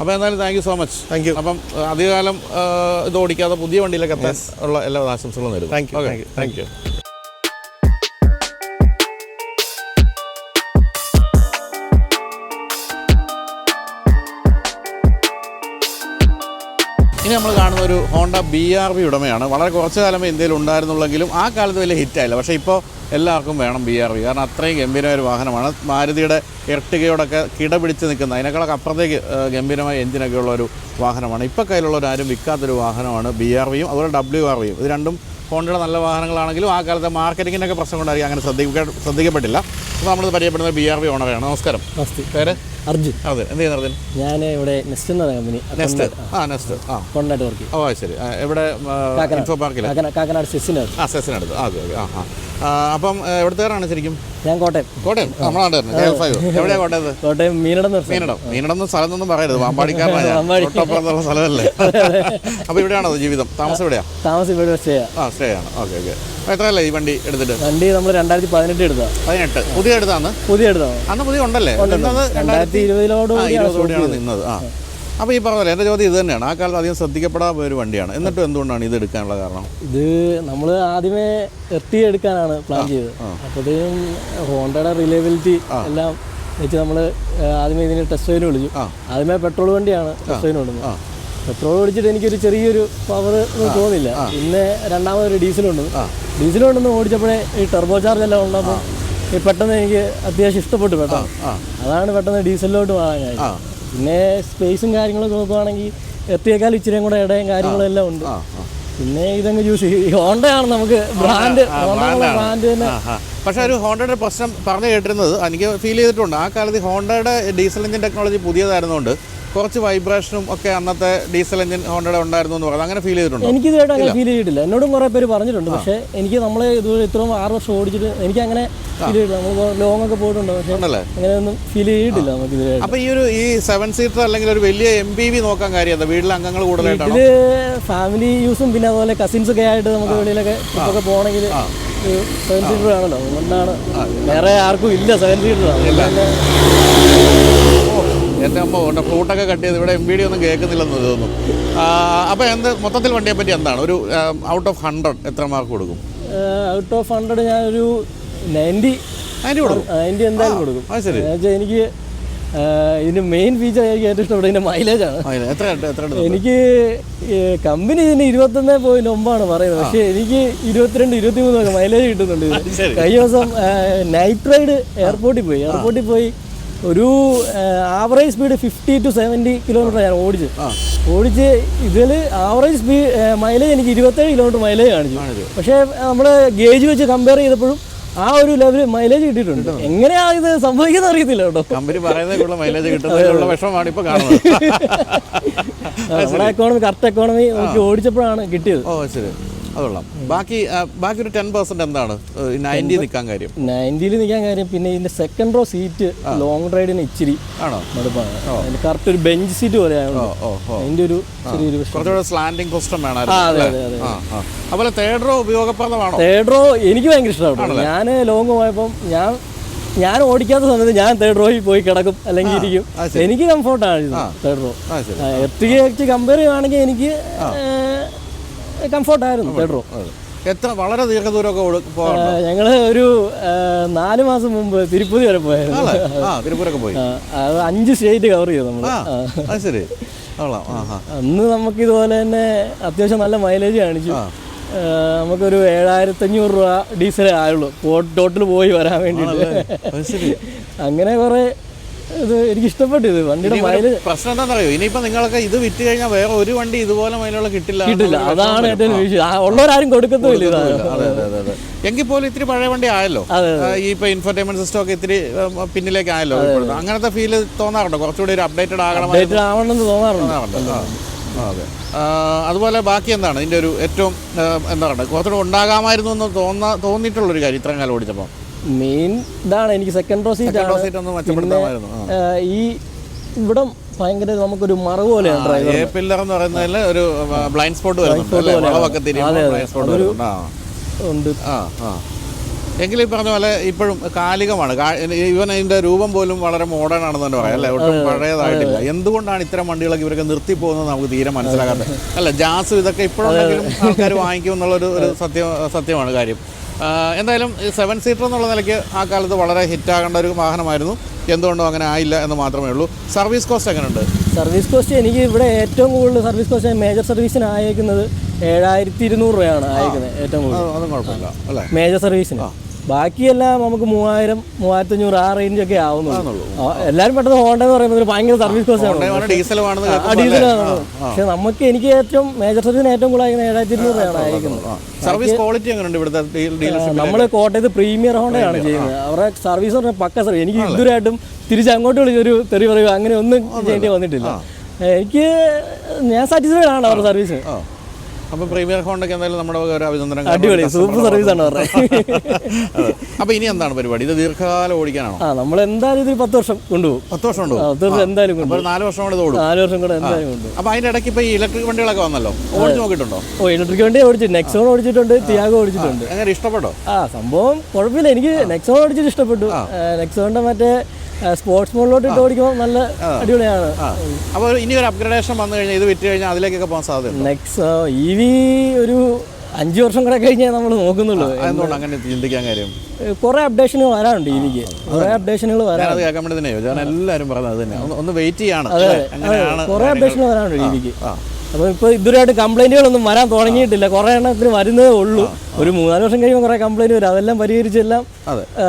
അപ്പോൾ എന്തായാലും thank you so much thank you അപ്പം അധികകാലം ഇത് ഓടിക്കാതെ പുതിയ വണ്ടിയിലൊക്കെ എത്താൻ ഉള്ള എല്ലാ ആശംസകളും നേരുന്നു. Thank you thank you thank you. ഇനി നമ്മൾ കാണുന്ന ഒരു ഹോണ്ട ബി ആർ വി ഉടമയാണ്. വളരെ കുറച്ച് കാലമേ ഇന്ത്യയിൽ ഉണ്ടായിരുന്നുള്ളെങ്കിലും ആ കാലത്ത് വലിയ ഹിറ്റായില്ല പക്ഷേ ഇപ്പോൾ എല്ലാവർക്കും വേണം ബി ആർ വി കാരണം അത്രയും ഗംഭീരമായ ഒരു വാഹനമാണ്. മാരുതിയുടെ എർട്ടികയോടൊക്കെ കിട പിടിച്ച് നിൽക്കുന്ന അതിനേക്കാളൊക്കെ അപ്പുറത്തേക്ക് ഗംഭീരമായ എഞ്ചിനൊക്കെ ഉള്ള ഒരു വാഹനമാണ്. ഇപ്പോൾ കയ്യിലുള്ളവരാരും വിൽക്കാത്തൊരു വാഹനമാണ് ബി ആർ വിയും അതുപോലെ ഡബ്ല്യു ആർ വിയും ഇത് രണ്ടും ഹോണ്ടയുടെ നല്ല വാഹനങ്ങളാണെങ്കിലും ആ കാലത്തെ മാർക്കറ്റിങ്ങിനൊക്കെ പ്രശ്നം കൊണ്ടായിരിക്കും. അങ്ങനെ ശ്രദ്ധിക്ക ശ്രദ്ധിക്കപ്പെട്ടില്ല. അപ്പോൾ നമ്മൾ പരിചയപ്പെടുന്നത് ബി ആർ വി ഓണറാണ് നമസ്കാരം. നമസ്തേ. പേര്? അർജുൻ. അതെ എന്ത് ചെയ്യുന്നു അർജുൻ? ഞാൻ ഇവിടെ നെസ്റ്റ് എന്ന കമ്പനി നെസ്റ്റ്. ആ നെസ്റ്റ്. ആ. കൊണ്ടായിട്ട് വർക്ക് ഓ ശരി. എവിടെ. ഇൻഫോ പാർക്കിൽ കാക്കനാട് സെസ്സിനകത്ത് ആ സെസിനടുത്ത് ആ അതെ ആ ആ. അപ്പം എവിടുത്തേറാണ് ശരിക്കും? ഞാൻ കോട്ടയം. കോട്ടയം? ഫൈവ് എവിടെയാണ് കോട്ടയത്ത്? കോട്ടയം മീനടം മീനടം മീനടം. സ്ഥലം. ഒന്നും പറയരുത്. വാമ്പാടിക്കാരനാണ്. തൊട്ടപ്പുറത്തുള്ള സ്ഥലമല്ലേ? അപ്പോൾ ഇവിടെയാണോ ജീവിതം? താമസം ഇവിടെയാ? താമസം ഇവിടെ സ്റ്റേ ആ സ്റ്റേ ആണ്. Okay okay. എത്രയല്ലേ ഈ വണ്ടി എടുത്തിട്ട്? വണ്ടി നമ്മൾ രണ്ടായിരത്തി പതിനെട്ട് എടുത്താ പതിനെട്ട്. പുതിയ എടുത്താണ് പുതിയ എടുത്താണ് അന്ന് പുതിയ ഉണ്ടല്ലേ? രണ്ടായിരത്തി ഇരുപതിലോട് ഇരുപതോടെയാണ് നിന്നത്. ആ. അപ്പോൾ ഈ പറഞ്ഞ പോലെ എന്റെ ചോദ്യം ഇത് തന്നെയാണ്. ആ കാലത്ത് അധികം ശ്രദ്ധിക്കപ്പെടാത്ത ഒരു വണ്ടിയാണ്. എന്നിട്ട് എന്തുകൊണ്ടാണ് ഇത് എടുക്കാനുള്ള കാരണം? ഇത് നമ്മൾ ആദ്യമേ എത്തി എടുക്കാനാണ് പ്ലാൻ ചെയ്തത്. അപ്പോഴത്തേക്കും ഹോണ്ടയുടെ റിലയബിലിറ്റി എല്ലാം വെച്ച് നമ്മൾ ആദ്യമേ ഇതിന് ടെസ്റ്റ് ഡ്രൈവിന് വിളിച്ചു. ആദ്യമേ പെട്രോൾ വണ്ടിയാണ് ടെസ്റ്റ് ഡ്രൈവിന് വിടുന്നത് പെട്രോൾ ഓടിച്ചിട്ട് എനിക്കൊരു ചെറിയൊരു പവർ തോന്നില്ല. പിന്നെ രണ്ടാമതൊരു ഡീസലുണ്ട്. ഡീസൽ കൊണ്ടൊന്ന് ഓടിച്ചപ്പോഴേ ഈ ടെർബോ ചാർജ് എല്ലാം ഉണ്ടപ്പോൾ പെട്ടെന്ന് എനിക്ക് അത്യാവശ്യം ഇഷ്ടപ്പെട്ടു പെട്ടെന്ന് അതാണ് പെട്ടെന്ന് ഡീസലിലോട്ട് മാറാൻ കാര്യം പിന്നെ സ്പേസും കാര്യങ്ങളൊക്കെ നോക്കുവാണെങ്കിൽ എത്തിയേക്കാൾ ഇച്ചിരിയും കൂടെ ഇടയും കാര്യങ്ങളും എല്ലാം ഉണ്ട്. പിന്നെ ഇതങ്ങ് ചൂസ് ചെയ്യും. ഹോണ്ടയാണ് നമുക്ക് ബ്രാൻഡ് ബ്രാൻഡ് തന്നെ. പക്ഷേ ഒരു ഹോണ്ടയുടെ പ്രശ്നം പറഞ്ഞു കേട്ടിരുന്നത് എനിക്ക് ഫീൽ ചെയ്തിട്ടുണ്ട്. ആ കാലത്ത് ഹോണ്ടയുടെ ഡീസൽ എഞ്ചിൻ ടെക്നോളജി പുതിയതായിരുന്നുകൊണ്ട് കുറച്ച് വൈബ്രേഷനും ഒക്കെ അന്നത്തെ ഡീസൽ എഞ്ചിൻ ഹോണ്ടയുടെ ഉണ്ടായിരുന്നു എന്ന് പറയുന്നത്. അങ്ങനെ ഫീൽ ചെയ്തിട്ടുണ്ട്? എനിക്ക് ഇതായിട്ട് അങ്ങനെ ഫീൽ ചെയ്തിട്ടില്ല. എന്നോടും കുറേ പേര് പറഞ്ഞിട്ടുണ്ട്. പക്ഷേ എനിക്ക് നമ്മൾ ഇത് ഇത്രയും ആറ് വർഷം ഓടിച്ചിട്ട് എനിക്ക് അങ്ങനെ ഫീൽ ചെയ്തിട്ടില്ല. നമ്മൾ ലോങ് ഒക്കെ പോയിട്ടുണ്ട്. പക്ഷേ അങ്ങനെ അങ്ങനെയൊന്നും ഫീൽ ചെയ്തിട്ടില്ല നമുക്ക് ഇതുവരെ അപ്പോൾ ഈ ഒരു ഈ സെവൻ സീറ്റർ അല്ലെങ്കിൽ ഒരു വലിയ എം പി വി നോക്കാൻ കാര്യം എന്താ? വീട്ടിലെ അംഗങ്ങൾ കൂടുതലായിട്ട് ഇത് ഫാമിലി യൂസും പിന്നെ അതുപോലെ കസിൻസ് ഒക്കെ ആയിട്ട് നമുക്ക് വെളിയിലൊക്കെ ട്രിപ്പൊക്കെ പോകണമെങ്കിൽ സെവൻ സീറ്റർ ആണല്ലോ അതുകൊണ്ടാണ് വേറെ ആർക്കും ഇല്ല സെവൻ സീറ്റർ എന്റെ അമ്മ ഉണ്ട് ഫ്രൂട്ടൊക്കെ കട്ട് ചെയ്ത് ഇവിടെ എം ബി ഡി ഒന്നും കേൾക്കുന്നില്ലെന്ന് തോന്നുന്നു. അപ്പോൾ എന്ത് മൊത്തത്തിൽ വണ്ടിയെ പറ്റി എന്താണ്? ഒരു ഔട്ട് ഓഫ് ഹൺഡ്രഡ് എത്ര മാർക്ക് കൊടുക്കും? ഔട്ട് ഓഫ് ഹൺഡ്രഡ് ഞാനൊരു നയന്റി നയന്റി കൊടുക്കും. നയന്റി എന്തായാലും കൊടുക്കും. അത് ശരി. എനിക്ക് ഇതിന് മെയിൻ ഫീച്ചർ എനിക്ക് ഏറ്റവും ഇഷ്ടപ്പെട്ടത് ഇതിന്റെ മൈലേജ് ആണ്. എത്ര എത്ര എടുത്തു എനിക്ക് കമ്പനി ഇതിന് ഇരുപത്തൊന്ന് പോയിന്റ് ഒമ്പാണ് പറയുന്നത്. പക്ഷേ എനിക്ക് ഇരുപത്തിരണ്ട് ഇരുപത്തി മൂന്നൊക്കെ മൈലേജ് കിട്ടുന്നുണ്ട്. കഴിഞ്ഞ ദിവസം നൈറ്റ് റൈഡ് എയർപോർട്ടിൽ പോയി. എയർപോർട്ടിൽ പോയി ഒരു average speed fifty to seventy kilometre ഞാൻ ഓടിച്ച് ഓടിച്ച് ഇതിൽ ആവറേജ് സ്പീഡ് മൈലേജ് എനിക്ക് ഇരുപത്തേഴ് കിലോമീറ്റർ മൈലേജ് കാണിച്ചു. പക്ഷേ നമ്മൾ ഗേജ് വെച്ച് കമ്പയർ ചെയ്തപ്പോഴും ആ ഒരു ലെവൽ മൈലേജ് കിട്ടിയിട്ടുണ്ട്. എങ്ങനെയാ ഇത് സംഭവിക്കുന്നത് അറിയത്തില്ല കേട്ടോ. കമ്പനി പറയുന്നതിനുള്ള മൈലേജ് കിട്ടുന്നതിനുള്ള വിഷമമാണ് ഇപ്പൊ കാണുന്നത്. നമ്മുടെ എക്കോണമി കറക്റ്റ് എക്കോണമി നമുക്ക് ഓടിച്ചപ്പോഴാണ് കിട്ടിയത്. ഓ ശരി. അതുകൊള്ളാം ബാക്കി ബാക്കി ഒരു ടെൻ പെർസെന്റ് എന്താണ്? നയന്റി നിൽക്കാൻ കാര്യം. നയന്റിയിൽ നിൽക്കാൻ കാര്യം പിന്നെ ഇതിന്റെ സെക്കൻഡ് റോ സീറ്റ് ലോങ് റൈഡിന് ഇച്ചിരി ആണോ? മടുപ്പാണ് കറക്റ്റ് ഒരു ബെഞ്ച് സീറ്റ് പോലെ ഓ ഓ ഓ. അതിന്റെ ഒരു ചെറിയൊരു കുറച്ചുകൂടെ സ്ലാൻഡിങ് സിസ്റ്റം വേണമായിരുന്നു അതുപോലെ തേർഡ് റോ ഉപയോഗപ്രദമാണോ? തേർഡ് റോ എനിക്ക് ഭയങ്കര ഇഷ്ടമാണ് ഞാൻ ലോങ് പോയപ്പം ഞാൻ ഞാൻ ഓടിക്കാത്ത സമയത്ത് ഞാൻ തേർഡ് റോയിൽ പോയി കിടക്കും അല്ലെങ്കിൽ ഇരിക്കും. എനിക്ക് കംഫർട്ടാണ് തേർഡ് റോ വെച്ച് കമ്പയർ ചെയ്യുകയാണെങ്കിൽ എനിക്ക് കംഫർട്ടായിരുന്നു തേർഡ് റോ അതെ. എത്ര വളരെ ദീർഘദൂരമൊക്കെ ഞങ്ങൾ ഒരു നാല് മാസം മുമ്പ് തിരുപ്പതി വരെ പോയായിരുന്നു. തിരുപ്പൂരൊക്കെ പോയി. അത് അഞ്ച് സ്റ്റേറ്റ് കവർ ചെയ്തു നമ്മൾ ശരി. അന്ന് നമുക്ക് ഇതുപോലെ തന്നെ അത്യാവശ്യം നല്ല മൈലേജ് കാണിച്ചു. നമുക്കൊരു നമുക്കൊരു ഏഴായിരത്തഞ്ഞൂറ് രൂപ ഡീസലേ ആയുള്ളൂ. ടോട്ടൽ പോയി വരാൻ വേണ്ടിയിട്ട് ശരി. അങ്ങനെ കുറേ ഇത് എനിക്ക് ഇഷ്ടപ്പെട്ടു ഇത് വണ്ടിയുടെ മൈലേജ് പ്രശ്നം എന്താണെന്നറിയോ? ഇനിയിപ്പോ നിങ്ങളൊക്കെ ഇത് വിറ്റ് കഴിഞ്ഞാൽ വേറെ ഒരു വണ്ടി ഇതുപോലെ മൈലുള്ള കിട്ടില്ല. കിട്ടില്ല. അതാണ് ഏറ്റവും വിഷയം. ഉള്ളവരാരും കൊടുക്കത്തുമില്ല അതെ എങ്കിൽ പോലും ഇത്തിരി പഴയ വണ്ടി ആയല്ലോ. ഈ ഇപ്പൊ ഇൻഫർടൈൻമെന്റ് സിസ്റ്റം ഒക്കെ ഇത്തിരി പിന്നിലേക്ക് ആയല്ലോ. അങ്ങനത്തെ ഫീൽ തോന്നാറുണ്ടോ? കുറച്ചുകൂടി ഒരു അപ്ഡേറ്റഡ് ആകണം ആവണമെന്ന് തോന്നാറുണ്ട്. അതെ. അതുപോലെ ബാക്കി എന്താണ്? ഇതിന്റെ ഒരു ഏറ്റവും ആ, എന്താ പറയുക കുറച്ചുകൂടി ഉണ്ടാകാമായിരുന്നു എന്ന് തോന്നാ തോന്നിയിട്ടുള്ളൊരു കാര്യം ഇത്രയും കാലം ഓടിച്ചപ്പോൾ മെയിൻ ഇതാണ് എനിക്ക് സെക്കൻഡ് റോ സീറ്റ് ഈ ഇവിടം ഭയങ്കര നമുക്കൊരു മറവ് പോലെയാണ് ഡ്രൈവർ പില്ലർ എന്ന് പറയുന്നതിൽ ഒരു ബ്ലൈൻഡ് സ്പോട്ട് വരുന്നുണ്ട് ഉണ്ട്. ആ ആ. എങ്കിലും ഈ പറഞ്ഞ പോലെ ഇപ്പോഴും കാലികമാണ്. ഇവൻ അതിന്റെ രൂപം പോലും വളരെ മോഡേൺ ആണെന്ന് തന്നെ പറയാം അല്ലെ? ഒട്ടും പഴയതായിട്ടില്ല. എന്തുകൊണ്ടാണ് ഇത്തരം വണ്ടികളൊക്കെ ഇവരൊക്കെ നിർത്തി പോകുന്നത് നമുക്ക് തീരെ മനസ്സിലാകാത്തത് അല്ല ജാസ് ഇതൊക്കെ ഇപ്പോഴുണ്ടെങ്കിലും ആൾക്കാർ വാങ്ങിക്കും എന്നുള്ളൊരു ഒരു സത്യം സത്യമാണ് കാര്യം. എന്തായാലും സെവൻ സീറ്റർ എന്നുള്ള നിലയ്ക്ക് ആ കാലത്ത് വളരെ ഹിറ്റാകേണ്ട ഒരു വാഹനമായിരുന്നു. എന്തുകൊണ്ടും അങ്ങനെ ആയില്ല എന്ന് മാത്രമേ ഉള്ളൂ. സർവീസ് കോസ്റ്റ് എങ്ങനെയുണ്ട് സർവീസ് കോസ്റ്റ് എനിക്ക് ഇവിടെ ഏറ്റവും കൂടുതൽ സർവീസ് കോസ്റ്റ് മേജർ സർവീസിന് അയക്കുന്നത് ഏഴായിരത്തി ഇരുന്നൂറ് രൂപയാണ് അയക്കുന്നത് ഏറ്റവും കൂടുതൽ. അതും കുഴപ്പമില്ല. അല്ലേ? മേജർ സർവീസിന് ബാക്കിയെല്ലാം നമുക്ക് മൂവായിരം മൂവായിരത്തി അഞ്ഞൂറ് ആ റേഞ്ച് ഒക്കെ ആവുന്നുള്ളൂ. എല്ലാവരും പെട്ടെന്ന് ഹോണ്ട എന്ന് പറയുന്നത് ഭയങ്കര സർവീസ് കോസ്റ്റ്? പക്ഷെ നമുക്ക് എനിക്ക് ഏറ്റവും മേജർ സർവീസിന് ഏറ്റവും കൂടുതൽ ഏഴായിരത്തി ഇരുന്നൂറ് അയക്കുന്നത് സർവീസ് ക്വാളിറ്റി എങ്ങനെയുണ്ട് ഇവിടുത്തെ ഡീലർഷിപ്പ് നമ്മൾ കോട്ടയത്ത് പ്രീമിയർ ഹോണ്ടയാണ് ചെയ്യുന്നത്. അവരുടെ സർവീസ് പറഞ്ഞാൽ പക്ക സർവീസ് എനിക്ക് ഇതുവരെയായിട്ടും തിരിച്ച് അങ്ങോട്ട് വിളിച്ചൊരു തെറി പറയുക അങ്ങനെ ഒന്നും ചെയ്യേണ്ടി വന്നിട്ടില്ല. എനിക്ക് ഞാൻ സാറ്റിസ്ഫൈഡ് ആണ് അവരുടെ സർവീസിന് ആ. അപ്പോൾ പ്രീമിയർ ഹോണ്ടൊക്കെ എന്തായാലും നമ്മുടെ ഒരു അഭിനന്ദനം അടിപൊളി സൂപ്പർ സർവീസ് ആണ് പറഞ്ഞത്. അപ്പോൾ ഇനി എന്താണ് പരിപാടി? ഇത് ദീർഘകാലം ഓടിക്കാനാണോ? ആ നമ്മൾ എന്തായാലും ഇതിൽ പത്ത് വർഷം കൊണ്ടുപോകും. പത്ത് വർഷം വർഷം എന്തായാലും കൊണ്ടുപോകും നാല് വർഷം കൊണ്ട് ഓടും. നാല് വർഷം കൂടെ എന്തായാലും കൊണ്ടുപോകും. അപ്പോൾ അതിന്റെ ഇടയ്ക്ക് ഇപ്പോൾ ഈ ഇലക്ട്രിക് വണ്ടികളൊക്കെ വന്നല്ലോ? ഓടിച്ച് നോക്കിയിട്ടുണ്ടോ? ഓ ഇലക്ട്രിക് വണ്ടി ഓടിച്ചു നെക്സോൺ ഓടിച്ചിട്ടുണ്ട് തിയാഗോ ഓടിച്ചിട്ടുണ്ട്. അങ്ങനെ ഇഷ്ടപ്പെട്ടോ? ആ സംഭവം കുഴപ്പമില്ല. എനിക്ക് നെക്സോൺ ഓടിച്ചിട്ട് ഇഷ്ടപ്പെട്ടു. നെക്സോണിന്റെ മറ്റേ സ്പോർട്സ് മോഡിലോട്ട് ഇട്ട് ഓടിക്കുമ്പോൾ നല്ല അടിപൊളിയാണ്. അപ്പോൾ ഇനി ഒരു അപ്ഗ്രഡേഷൻ വന്നു കഴിഞ്ഞാൽ ഇത് വിറ്റ് കഴിഞ്ഞാൽ അതിലേക്കൊക്കെ പോകാൻ സാധ്യത നെക്സ്റ്റ് ഇ വി ഒരു അഞ്ച് വർഷം കൂടെ കഴിഞ്ഞാൽ നമ്മൾ നോക്കുന്നുള്ളൂ. എന്തുകൊണ്ട് അങ്ങനെ ചിന്തിക്കാൻ കാര്യം. കുറേ അപ്ഡേഷനുകൾ വരാനുണ്ട് ഇ വിക്ക് കുറേ അപ്ഡേഷനുകൾ വരാൻ കേൾക്കാൻ വേണ്ടി ഞാൻ എല്ലാവരും പറഞ്ഞത് അത് തന്നെ. ഒന്ന് വെയിറ്റ് ചെയ്യാണ് അങ്ങനെയാണ് കുറേ അപ്ഡേഷനുകൾ വരാനുണ്ട് ആ. അപ്പോൾ ഇപ്പോൾ ഇതുവരെയായിട്ട് കംപ്ലൈന്റുകളൊന്നും വരാൻ തുടങ്ങിയിട്ടില്ല. കുറേ എണ്ണത്തിന് വരുന്നതേ ഉള്ളൂ. ഒരു മൂന്നാൽ വർഷം കഴിയുമ്പോൾ കുറേ കംപ്ലൈന്റ് വരും. അതെല്ലാം പരിഹരിച്ചെല്ലാം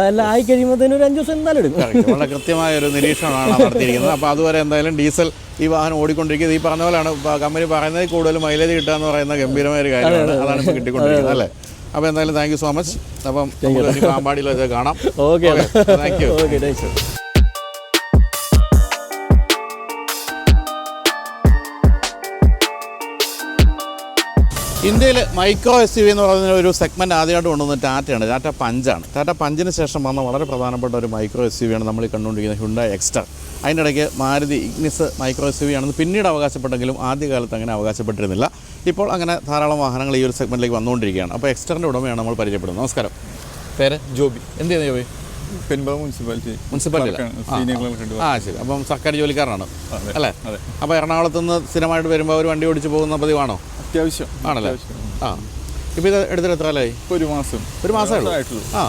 എല്ലാം ആയി കഴിയുമ്പോഴത്തേനും ഒരു അഞ്ച് ദിവസം എന്തായാലും എടുക്കും. വളരെ കൃത്യമായ ഒരു നിരീക്ഷണമാണ് നടത്തിയിരിക്കുന്നത്. അപ്പോൾ അതുവരെ എന്തായാലും ഡീസൽ ഈ വാഹനം ഓടിക്കൊണ്ടിരിക്കുന്നത്. ഈ പറഞ്ഞ പോലെയാണ് കമ്പനി പറയുന്നത് കൂടുതൽ മൈലേജ് കിട്ടുക എന്ന് പറയുന്ന ഗംഭീരമായ ഒരു കാര്യമാണ്. അതാണ് ഇപ്പോൾ കിട്ടിക്കൊണ്ടിരിക്കുന്നത് അല്ലേ? അപ്പോൾ എന്തായാലും താങ്ക് യു സോ മച്ച് അപ്പം പാമ്പാടിയിൽ വെച്ച് കാണാം. Okay thank you okay thank you ഇന്ത്യയിൽ മൈക്രോ എസ് യു വി എന്ന് പറയുന്ന ഒരു സെഗ്മെന്റ് ആദ്യമായിട്ട് കൊണ്ടുവന്ന ടാറ്റയാണ് ടാറ്റ പഞ്ചാണ് ടാറ്റ പഞ്ചിന് ശേഷം വന്ന വളരെ പ്രധാനപ്പെട്ട ഒരു മൈക്രോ എസ് യു നമ്മൾ ഈ കണ്ടുകൊണ്ടിരിക്കുന്ന ഹുണ്ടായി എക്സ്റ്റർ. അതിന്റെ ഇടയ്ക്ക് Maruti Ignis micro S U V ആണെന്ന് പിന്നീട് അവകാശപ്പെട്ടെങ്കിലും ആദ്യകാലത്ത് അങ്ങനെ അവകാശപ്പെട്ടിരുന്നില്ല. ഇപ്പോൾ അങ്ങനെ ധാരാളം വാഹനങ്ങൾ ഈ ഒരു സെഗ്മെന്റിലേക്ക് വന്നുകൊണ്ടിരിക്കുകയാണ്. അപ്പോൾ എക്സ്റ്ററിന്റെ ഉടമയാണ് നമ്മൾ പരിചയപ്പെടുന്നത്. നമസ്കാരം. പേര്? ജോബി. എന്ത് ചെയ്യുന്നത് ജോബി മുനിസിപ്പാലിറ്റി മുനിസിപ്പാലിറ്റി ആ ശരി. അപ്പം സർക്കാർ ജോലിക്കാരനാണ്. അല്ലേ. അപ്പോൾ എറണാകുളത്ത് നിന്ന് സ്ഥിരമായിട്ട് വരുമ്പോൾ ഒരു വണ്ടി ഓടിച്ച് പോകുന്ന പതിവാണോ? അത്യാവശ്യം ആണല്ലേ. ആ. ഇപ്പോൾ ഇത് എടുത്തിട്ട് എത്ര കാലമായി? ഒരു മാസം. ഒരു മാസമേ ആയിട്ടുള്ളൂ ആ.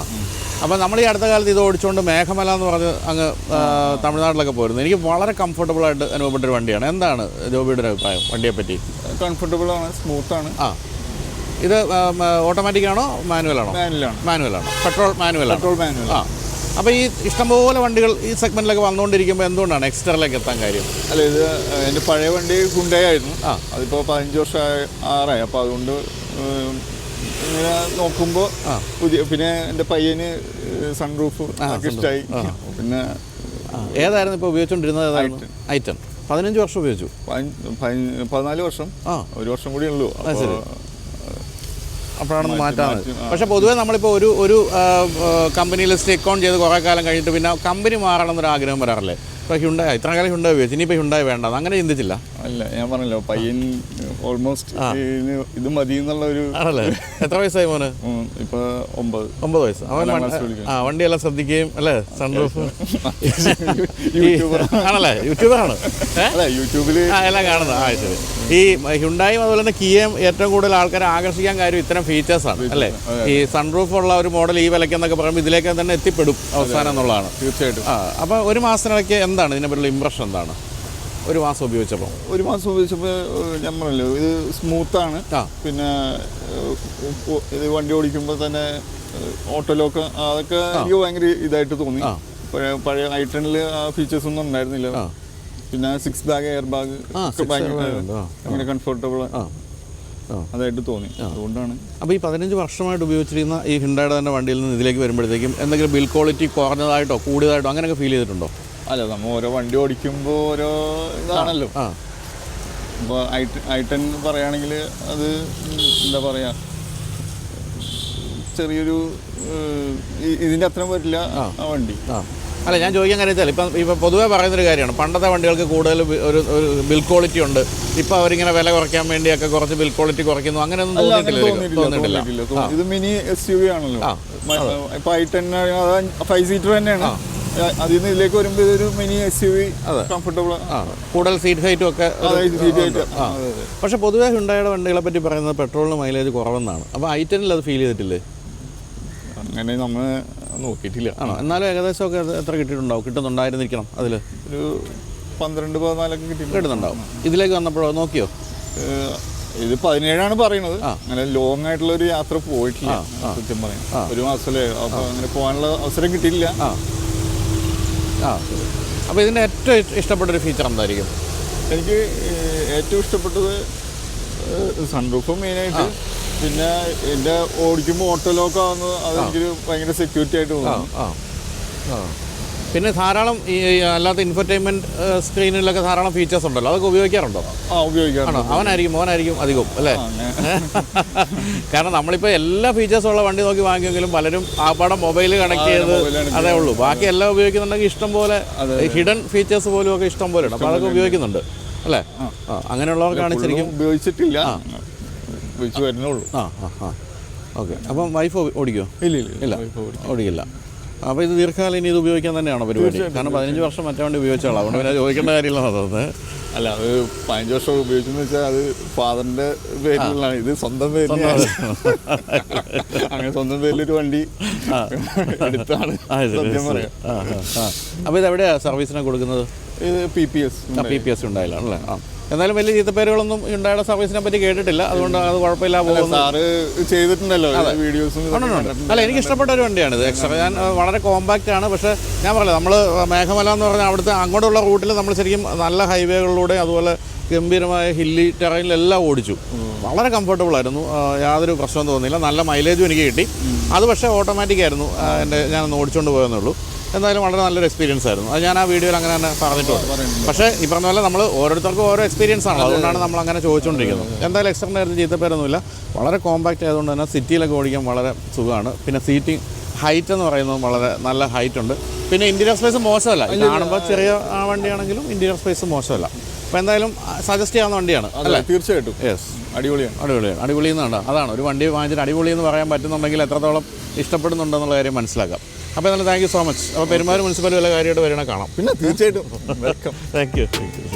അപ്പോൾ നമ്മൾ ഈ അടുത്ത കാലത്ത് ഇത് ഓടിച്ചുകൊണ്ട് മേഘമല എന്ന് പറഞ്ഞ് അങ്ങ് തമിഴ്നാട്ടിലൊക്കെ പോയിരുന്നു എനിക്ക് വളരെ കംഫർട്ടബിൾ ആയിട്ട് അനുഭവപ്പെട്ടൊരു വണ്ടിയാണ്. എന്താണ് ജോബിയുടെ ഒരു അഭിപ്രായം വണ്ടിയെ പറ്റി കംഫർട്ടബിൾ ആണ് സ്മൂത്ത് ആണ്. ആ. ഇത് ഓട്ടോമാറ്റിക് ആണോ മാനുവൽ ആണോ? മാനുവൽ ആണ്. പെട്രോൾ മാനുവൽ പെട്രോൾ മാനുവൽ ആ. അപ്പോൾ ഈ ഇഷ്ടംപോലെ വണ്ടികൾ ഈ സെഗ്മെന്റിലൊക്കെ വന്നുകൊണ്ടിരിക്കുമ്പോൾ എന്തുകൊണ്ടാണ് എക്സ്റ്ററിലേക്ക് എത്താൻ കാര്യം? അല്ല ഇത് എന്റെ പഴയ വണ്ടി കുണ്ടയായിരുന്നു ആ. അതിപ്പോൾ പതിനഞ്ച് വർഷം ആറായി. അപ്പോൾ അതുകൊണ്ട് ഇങ്ങനെ നോക്കുമ്പോൾ പുതിയ പിന്നെ എന്റെ പയ്യന് സൺറൂഫ് ഇഷ്ടമായി പിന്നെ ഏതായിരുന്നു ഇപ്പോൾ ഉപയോഗിച്ചുകൊണ്ടിരുന്നത് ഐറ്റം പതിനഞ്ച് വർഷം ഉപയോഗിച്ചു. പതിന- പതിന- പതിനാല് വർഷം. ആ. ഒരു വർഷം കൂടി ഉള്ളൂ. ശരി. അപ്പോഴാണ് മാറ്റി, മാറ്റാൻ പക്ഷെ പൊതുവേ നമ്മളിപ്പോൾ ഒരു ഒരു കമ്പനിയിൽ സ്റ്റേക്ക് ഓൺ ചെയ്ത് കുറേ കാലം കഴിഞ്ഞിട്ട് പിന്നെ കമ്പനി മാറണം എന്നൊരു ആഗ്രഹം വരാറില്ലേ? ഇപ്പോൾ ഹ്യുണ്ടായി ഇത്ര കാലം ഹ്യുണ്ടായി ഉപയോഗിച്ചു. ഇനിയിപ്പോൾ ഹ്യുണ്ടായി വേണ്ട. അങ്ങനെ ചിന്തിച്ചില്ല. അല്ല ഞാൻ പറഞ്ഞല്ലോ പയ്യൻ ഓൾമോസ്റ്റ് ഇത് മതി എന്നുള്ള ഒരു ആണല്ലേ? എത്ര വയസ്സായി മോന്? ഇപ്പൊ ഒമ്പത്. ഒമ്പത് വയസ്സ്. അവൻ. ആ വണ്ടിയെല്ലാം ശ്രദ്ധിക്കുകയും അല്ലേ? സൺറൂഫ് യൂട്യൂബർ ആണല്ലേ? യൂട്യൂബറാണ്. ആണ് യൂട്യൂബിൽ യൂട്യൂബിൽ എല്ലാം കാണുന്നത്. ആ ശരി. ഈ ഹുണ്ടായും അതുപോലെ തന്നെ കിയയും ഏറ്റവും കൂടുതൽ ആൾക്കാരെ ആകർഷിക്കാൻ കാര്യം ഇത്തരം ഫീച്ചേഴ്സ് ആണ് അല്ലേ? ഈ സൺറൂഫ് ഉള്ള ഒരു മോഡൽ ഈ വിലക്കെന്നൊക്കെ പറയുമ്പോൾ ഇതിലേക്ക് തന്നെ എത്തിപ്പെടും അവസാനം എന്നുള്ളതാണ്. തീർച്ചയായിട്ടും. ആ അപ്പോൾ ഒരു മാസത്തിനിടയ്ക്ക് എന്താണ് ഇതിനെപ്പറ്റിയുള്ള ഇമ്പ്രഷൻ എന്താണ്? ഒരു മാസം ഉപയോഗിച്ചപ്പോൾ ഒരു മാസം ഉപയോഗിച്ചപ്പോൾ ഞാൻ പറഞ്ഞല്ലോ ഇത് സ്മൂത്താണ്. ആ. പിന്നെ ഇത് വണ്ടി ഓടിക്കുമ്പോൾ തന്നെ ഓട്ടോ ലോക്ക് അതൊക്കെ എനിക്ക് ഭയങ്കര ഇതായിട്ട് തോന്നി. പഴയ പഴയ ഐ ടെണിൽ ആ. ഫീച്ചേഴ്സ് ഒന്നും ഉണ്ടായിരുന്നില്ല പിന്നെ സിക്സ് ബാഗ് എയർ ബാഗ് ഭയങ്കര കംഫർട്ടബിൾ അതായിട്ട് തോന്നി. അതുകൊണ്ടാണ്. അപ്പോൾ ഈ പതിനഞ്ച് വർഷമായിട്ട് ഉപയോഗിച്ചിരുന്ന ഈ ഹിണ്ടായുടെ തന്നെ വണ്ടിയിൽ നിന്ന് ഇതിലേക്ക് വരുമ്പോഴത്തേക്കും എന്തെങ്കിലും ബിൽ ക്വാളിറ്റി കുറഞ്ഞതായിട്ടോ കൂടിയതായിട്ടോ അങ്ങനെയൊക്കെ ഫീൽ ചെയ്തിട്ടുണ്ടോ? അല്ല നമ്മൾ ഓരോ വണ്ടി ഓടിക്കുമ്പോൾ ഓരോ ഇതാണല്ലോ. ഇപ്പോൾ ഐ ടെൻ പറയുകയാണെങ്കിൽ അത് എന്താ പറയുക ചെറിയൊരു ഇതിന്റെ അത്രയും വരില്ല ആ. വണ്ടി. അല്ല ഞാൻ ചോദിക്കാൻ കാര്യം വെച്ചാൽ ഇപ്പം ഇപ്പം പൊതുവേ പറയുന്നൊരു കാര്യമാണ്. പണ്ടത്തെ വണ്ടികൾക്ക് കൂടുതൽ ഒരു ഒരു ബിൽ ക്വാളിറ്റി ഉണ്ട്. ഇപ്പം അവരിങ്ങനെ വില കുറയ്ക്കാൻ വേണ്ടിയൊക്കെ കുറച്ച് ബിൽ ക്വാളിറ്റി കുറയ്ക്കുന്നു. അങ്ങനെയൊന്നും അങ്ങനെ തോന്നിയിട്ടില്ല. ഇത് മിനി എസ് യു വി ആണല്ലോ. ഇപ്പം ഐ ടെൻ ഫൈവ് സീറ്റർ തന്നെയാണ്. അതിൽ നിന്ന് ഇതിലേക്ക് വരുമ്പോൾ ഇതൊരു mini S U V comfortable കൂടുതൽ സീറ്റ് ഹൈറ്റും ഒക്കെ. പക്ഷെ പൊതുവെ ഹുണ്ടായുടെ വണ്ടികളെ പറ്റി പറയുന്നത് പെട്രോളിന് മൈലേജ് കുറവെന്നാണ്. അപ്പോൾ ഐ ടെനിൽ അത് ഫീൽ ചെയ്തിട്ടില്ലേ? അങ്ങനെ നമ്മൾ നോക്കിയിട്ടില്ല. ആണോ? എന്നാലും ഏകദേശം ഒക്കെ എത്ര കിട്ടിയിട്ടുണ്ടാവും? കിട്ടുന്നുണ്ടായിരുന്നിരിക്കണം അതിൽ ഒരു പന്ത്രണ്ട് പതിനാലൊക്കെ കിട്ടി കിട്ടുന്നുണ്ടാവും. ഇതിലേക്ക് വന്നപ്പോഴോ? നോക്കിയോ? ഇത് പതിനേഴാണ് പറയുന്നത്. അങ്ങനെ ലോങ് ആയിട്ടുള്ള ഒരു യാത്ര പോയിട്ടില്ല. സത്യം പറയാം ഒരു മാസത്തിലേ അപ്പൊ അങ്ങനെ പോകാനുള്ള അവസരം കിട്ടിയില്ല. ആ. അപ്പോൾ ഇതിന്റെ ഏറ്റവും ഇഷ്ടപ്പെട്ട ഒരു ഫീച്ചർ എന്തായിരിക്കും? എനിക്ക് ഏറ്റവും ഇഷ്ടപ്പെട്ടത് സൺറൂഫ് മെയിനായിട്ട്. പിന്നെ എന്റെ ഓടിക്കുമ്പോൾ ഓട്ടോ ലോക്ക് ആവുന്നത് അതെനിക്കൊരു ഭയങ്കര സെക്യൂരിറ്റി ആയിട്ട് തോന്നുന്നു. പിന്നെ ധാരാളം ഈ അല്ലാത്ത ഇൻഫർടൈൻമെന്റ് സ്ക്രീനിലൊക്കെ ധാരാളം ഫീച്ചേഴ്സ് ഉണ്ടല്ലോ. അതൊക്കെ ഉപയോഗിക്കാറുണ്ടോ? ആ ഉപയോഗിക്കാറുണ്ട്. അവനായിരിക്കും മോനായിരിക്കും അധികം അല്ലേ? കാരണം നമ്മളിപ്പോൾ എല്ലാ ഫീച്ചേഴ്സും ഉള്ള വണ്ടി നോക്കി വാങ്ങിയെങ്കിലും പലരും ആ പടം മൊബൈൽ കണക്ട് ചെയ്ത് അതേ ഉള്ളൂ. ബാക്കി എല്ലാം ഉപയോഗിക്കുന്നുണ്ടെങ്കിൽ ഇഷ്ടം പോലെ ഹിഡൻ ഫീച്ചേഴ്സ് പോലും ഒക്കെ ഇഷ്ടം പോലെ ഉണ്ട് അപ്പോൾ അതൊക്കെ ഉപയോഗിക്കുന്നുണ്ട് അല്ലേ? അങ്ങനെയുള്ളവർ ശരിക്കും ഉപയോഗിച്ചിട്ടില്ല. ഉപയോഗിച്ച് വരുന്നുള്ളൂ ആ ആ ആ. ഓക്കെ. അപ്പം വൈഫ് ഓടിക്കുമോ ഇല്ല ഇല്ല ഇല്ല. ഓടിക്കില്ല. അപ്പോൾ ഇത് ദീർഘകാലം ഇനി ഇത് ഉപയോഗിക്കാൻ തന്നെയാണോ പരിപാടി? കാരണം പതിനഞ്ച് വർഷം മറ്റേ വണ്ടി ഉപയോഗിച്ചോളാം അതുകൊണ്ട് പിന്നെ ചോദിക്കേണ്ട കാര്യമില്ല തോന്നുന്നത് അല്ല അത് പതിനഞ്ച് വർഷം ഉപയോഗിച്ചെന്ന് വെച്ചാൽ അത് ഫാദറിന്റെ പേരിലാണ്. ഇത് സ്വന്തം പേരിൽ അങ്ങനെ സ്വന്തം പേരിലൊരു വണ്ടി എടുത്താണ്. സത്യം പറയാം. അപ്പോൾ ഇത് എവിടെയാണ് സർവീസിനെ കൊടുക്കുന്നത്? ഇത് P P S P P S ഉണ്ടായില്ല അല്ലേ? ആ. എന്നാലും വലിയ ചീത്തപ്പേരുകളൊന്നും ഉണ്ടായുടെ സർവീസിനെ പറ്റി കേട്ടിട്ടില്ല. അതുകൊണ്ട് അത് കുഴപ്പമില്ല സാറ് ചെയ്തിട്ടുണ്ടല്ലോ വീഡിയോസും അല്ല എനിക്ക് ഇഷ്ടപ്പെട്ട ഒരു വണ്ടിയാണ് ഇത്. എക്സ്ട്രാ ഞാൻ വളരെ കോമ്പാക്റ്റ് ആണ്. പക്ഷേ ഞാൻ പറയാം നമ്മൾ മേഘമല എന്ന് പറഞ്ഞാൽ അവിടുത്തെ അങ്ങോട്ടുള്ള റൂട്ടിൽ നമ്മൾ ശരിക്കും നല്ല ഹൈവേകളിലൂടെ അതുപോലെ ഗംഭീരമായ ഹില്ലി ടെറൈനിലെല്ലാം ഓടിച്ചു. വളരെ കംഫർട്ടബിൾ ആയിരുന്നു. യാതൊരു പ്രശ്നവും തോന്നിയില്ല നല്ല മൈലേജും എനിക്ക് കിട്ടി. അത് പക്ഷേ ഓട്ടോമാറ്റിക് ആയിരുന്നു. എന്റെ ഞാനൊന്ന് ഓടിച്ചുകൊണ്ട് പോയെന്നേ ഉള്ളൂ. എന്തായാലും വളരെ നല്ലൊരു എക്സ്പീരിയൻസ് ആയിരുന്നു. അത് ഞാൻ ആ വീഡിയോയിൽ അങ്ങനെ തന്നെ പറഞ്ഞിട്ടുണ്ട്. പക്ഷേ ഈ പറഞ്ഞ പോലെ നമ്മൾ ഓരോരുത്തർക്കും ഓരോ എക്സ്പീരിയൻസ് ആണ് അതുകൊണ്ടാണ് നമ്മൾ അങ്ങനെ ചോദിച്ചുകൊണ്ടിരിക്കുന്നത് എന്തായാലും എക്സ്ട്രാ നേരത്തെ ചീത്തപ്പേരൊന്നുമില്ല. വളരെ കോമ്പാക്റ്റ് ആയതുകൊണ്ട് തന്നെ സിറ്റിയിലൊക്കെ ഓടിക്കാൻ വളരെ സുഖമാണ്. പിന്നെ സീറ്റിംഗ് ഹൈറ്റ് എന്ന് പറയുന്നത് വളരെ നല്ല ഹൈറ്റ് ഉണ്ട്. പിന്നെ ഇന്റീരിയർ സ്പേസ് മോശമല്ല. കാണുമ്പോൾ ചെറിയ ആ വണ്ടിയാണെങ്കിലും ഇന്റീരിയർ സ്പേസ് മോശമല്ല. അപ്പോൾ എന്തായാലും സജസ്റ്റ് ചെയ്യാവുന്ന വണ്ടിയാണ് അല്ല? തീർച്ചയായിട്ടും. യെസ് അടിപൊളിയാണ്. അടിപൊളിയാണ്. അടിപൊളി അതാണ്. ഒരു വണ്ടി വാങ്ങിച്ചിട്ട് അടിപൊളി എന്ന് പറയാൻ പറ്റുന്നുണ്ടെങ്കിൽ എത്രത്തോളം ഇഷ്ടപ്പെടുന്നുണ്ടെന്നുള്ള കാര്യം മനസ്സിലാക്കാം. അപ്പോൾ എന്നാലും താങ്ക് യു സോ മച്ച് അപ്പോൾ പെരുമാറി മുനിസിപ്പൽ വല്ല കാര്യമായിട്ട് വരണ കാണാം. പിന്നെ തീർച്ചയായിട്ടും. Welcome thank you thank you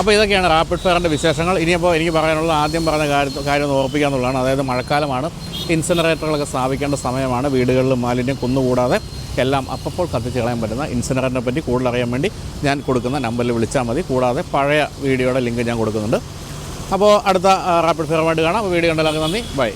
അപ്പോൾ ഇതൊക്കെയാണ് റാപ്പിഡ് ഫയറിന്റെ വിശേഷങ്ങൾ. ഇനിയിപ്പോൾ എനിക്ക് പറയാനുള്ള ആദ്യം പറഞ്ഞ കാര്യം കാര്യം ഒന്ന് ഓർപ്പിക്കുക എന്നുള്ളതാണ്. അതായത് മഴക്കാലമാണ്. ഇൻസിനറേറ്ററുകളൊക്കെ സ്ഥാപിക്കേണ്ട സമയമാണ്. വീടുകളിൽ മാലിന്യം കുന്നുകൂടാതെ എല്ലാം അപ്പോൾ കത്തിച്ച് കളയാൻ പറ്റുന്ന ഇൻസിനറേറ്ററിനെ പറ്റി കൂടുതൽ അറിയാൻ വേണ്ടി ഞാൻ കൊടുക്കുന്ന നമ്പറിൽ വിളിച്ചാൽ മതി. കൂടാതെ പഴയ വീഡിയോയുടെ ലിങ്ക് ഞാൻ കൊടുക്കുന്നുണ്ട്. അപ്പോൾ അടുത്ത റാപ്പിഡ് ഫയറുമായിട്ട് കാണാം. വീഡിയോ കണ്ടല്ലാതെ നന്ദി. ബൈ